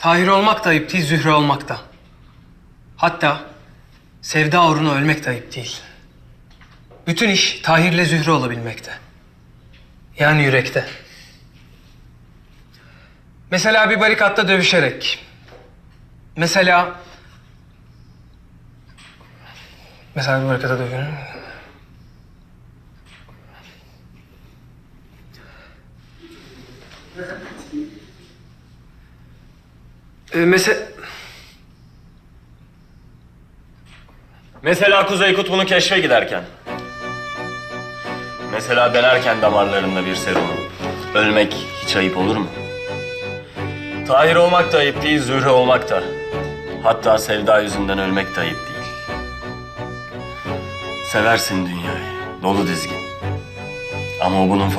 Tahir olmak da ayıp değil, Zühre olmak da. Hatta sevda uğruna ölmek de ayıp değil. Bütün iş Tahir'le Zühre olabilmekte. Yani yürekte. Mesela bir barikatta dövüşerek. Mesela... Mesela bir barikatta dövüşerek. Ee, mesela... Mesela Kuzey Kutbu'nu keşfe giderken. Mesela denerken damarlarında bir serumu. Ölmek hiç ayıp olur mu? Tahir olmak da ayıp değil, Zühre olmak da. Hatta sevda yüzünden ölmek de ayıp değil. Seversin dünyayı, dolu dizgin. Ama o bunun